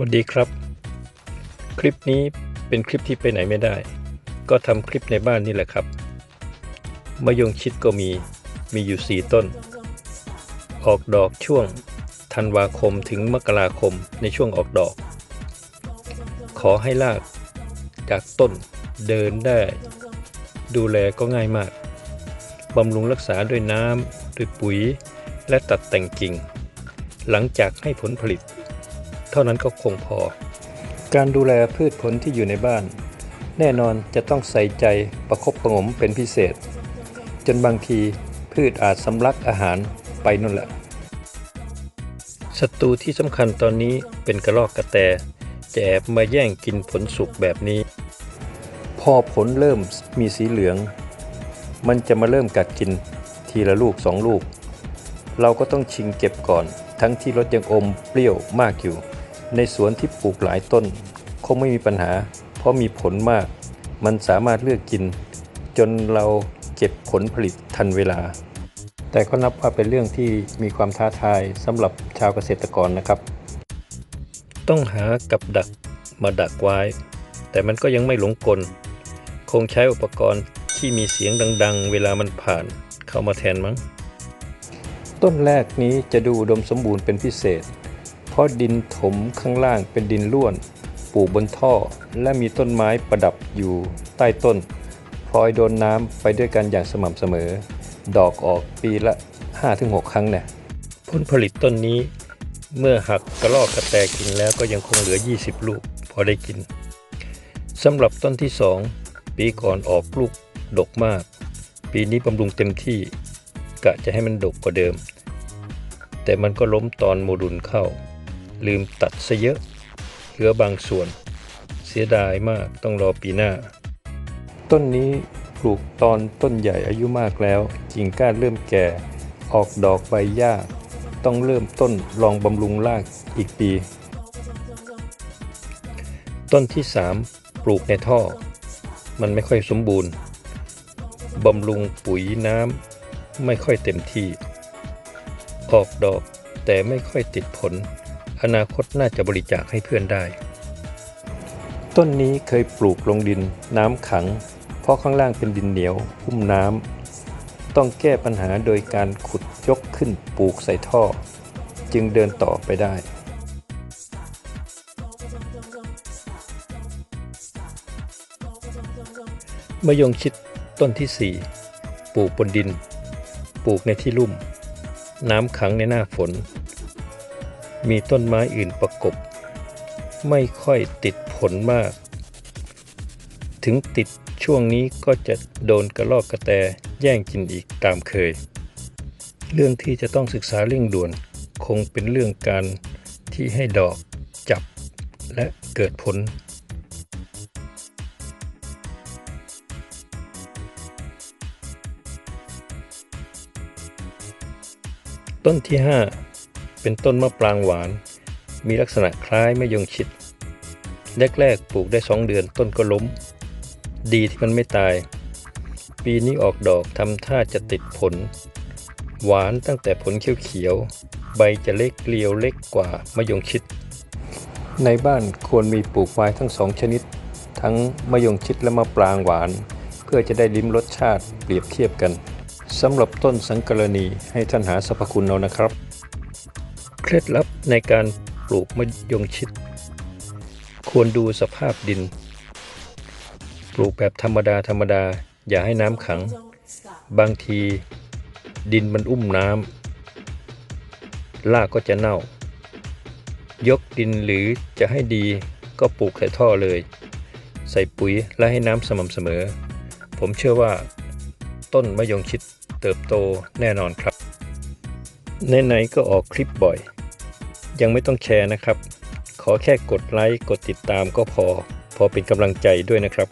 วัสดีครับ คลิปนี้เป็นคลิปที่ไปไหนไม่ได้ ก็ทำคลิปในบ้านนี่แหละครับมะยงชิดก็มีมีอยู่ 4 ต้น ออกดอกช่วงธันวาคมถึงมกราคมในช่วงออกดอก ขอให้รากจากต้นเดินได้ ดูแลก็ง่ายมากบำรุงรักษาด้วยน้ำด้วยปุ๋ย และตัดแต่งกิ่ง หลังจากให้ผลผลิต เท่านั้นก็คงพอ การดูแลพืชผลที่อยู่ในบ้าน แน่นอนจะต้องใส่ใจประคบประหงมเป็นพิเศษ จนบางทีพืชอาจสำลักอาหารไปนั่นแหละศัตรูที่สำคัญตอนนี้เป็นกระรอกกระแตจะแอบมาแย่งกินผลสุกแบบนี้ พอผลเริ่มมีสีเหลือง มันจะมาเริ่มกัดกินทีละลูกสองลูก เราก็ต้องชิงเก็บก่อน ทั้งที่รสยังอมเปรี้ยวมากอยู่ ในสวนที่ปลูกหลายต้นคงไม่มีปัญหา เพราะมีผลมาก มันสามารถเลือกกิน จนเราเก็บผลผลิตทันเวลา แต่ก็นับว่าเป็นเรื่องที่มีความท้าทายสำหรับชาวเกษตรกรนะครับ ต้องหากับดักมาดักไว้ แต่มันก็ยังไม่หลงกล คงใช้อุปกรณ์ที่มีเสียงดัง ๆ เวลามันผ่านเข้ามาแทนมั้ง ต้นแรกนี้จะดูอุดมสมบูรณ์เป็นพิเศษ เพราะดินถมข้างล่างเป็นดินล้วน ปลูกบนท่อ และมีต้นไม้ประดับอยู่ใต้ต้นพลอยโดนน้ำไปด้วยกันอย่างสม่ำเสมอ ดอกออกปีละ 5-6 ครั้งเนี่ยผลผลิตต้นนี้ เมื่อหักกระลอกกระแตกินแล้วก็ยังคงเหลือ 20 ลูกพอได้กินสำหรับต้นที่ 2 ปีก่อนออกลูกดกมาก ปีนี้บำรุงเต็มที่กะจะให้มันดกกว่าเดิม แต่มันก็ล้มตอนโมดุลเข้า ลืมตัดซะเยอะเหลือบางส่วน เสียดายมากต้องรอปีหน้า ต้นนี้ปลูกตอนต้นใหญ่อายุมากแล้วกิ่งก้านเริ่มแก่ ออกดอกใบหญ้าต้องเริ่มต้นลองบำรุงรากอีกปี ต้นที่ 3 ปลูกในท่อ มันไม่ค่อยสมบูรณ์บำรุงปุ๋ยน้ำไม่ค่อยเต็มที่ ออกดอกแต่ไม่ค่อยติดผล อนาคตน่าจะบริจาคให้เพื่อนได้ ต้นนี้เคยปลูกลงดินน้ำขัง เพราะข้างล่างเป็นดินเหนียวหุ้มน้ำต้องแก้ปัญหาโดยการขุดยกขึ้นปลูกใส่ท่อ จึงเดินต่อไปได้มะยงชิดต้นที่ 4 ปลูกบนดิน ปลูกในที่ลุ่ม น้ำขังในหน้าฝน มีต้นไม้อื่นประกบ ไม่ค่อยติดผลมาก ถึงติดช่วงนี้ก็จะโดนกระลอกกระแตแย่งกินอีกตามเคย เรื่องที่จะต้องศึกษาเร่งด่วนคงเป็นเรื่องการที่ให้ดอกจับและเกิดผลต้นที่ 5 เป็นต้นมะปรางหวาน มีลักษณะคล้ายมะยงชิด แรกๆปลูกได้2เดือนต้นก็ล้ม ดีที่มันไม่ตาย ปีนี้ออกดอกทำท่าจะติดผล หวานตั้งแต่ผลเขียวๆ ใบจะเล็กเกลียวเล็กกว่ามะยงชิด ในบ้านควรมีปลูกไว้ทั้งสองชนิด ทั้งมะยงชิดและมะปรางหวาน เพื่อจะได้ลิ้มรสชาติเปรียบเทียบกันสำหรับต้นสังกรณีให้ท่านหาสรรพคุณเอานะครับ ล็ดลับในการปลูกมะยงชิด ควรดูสภาพดิน ปลูกแบบธรรมดาธรรมดา อย่าให้น้ำขัง บางทีดินมันอุ้มน้ำรากก็จะเน่า ยกดินหรือจะให้ดีก็ปลูกใส่ท่อเลย ใส่ปุ๋ยและให้น้ำสม่ำเสมอ ผมเชื่อว่า ต้นมะยงชิดเติบโตแน่นอนครับไหนๆก็ออกคลิปบ่อย ยังไม่ต้องแชร์นะครับ ขอแค่กดไลค์กดติดตามก็พอ พอเป็นกำลังใจด้วยนะครับ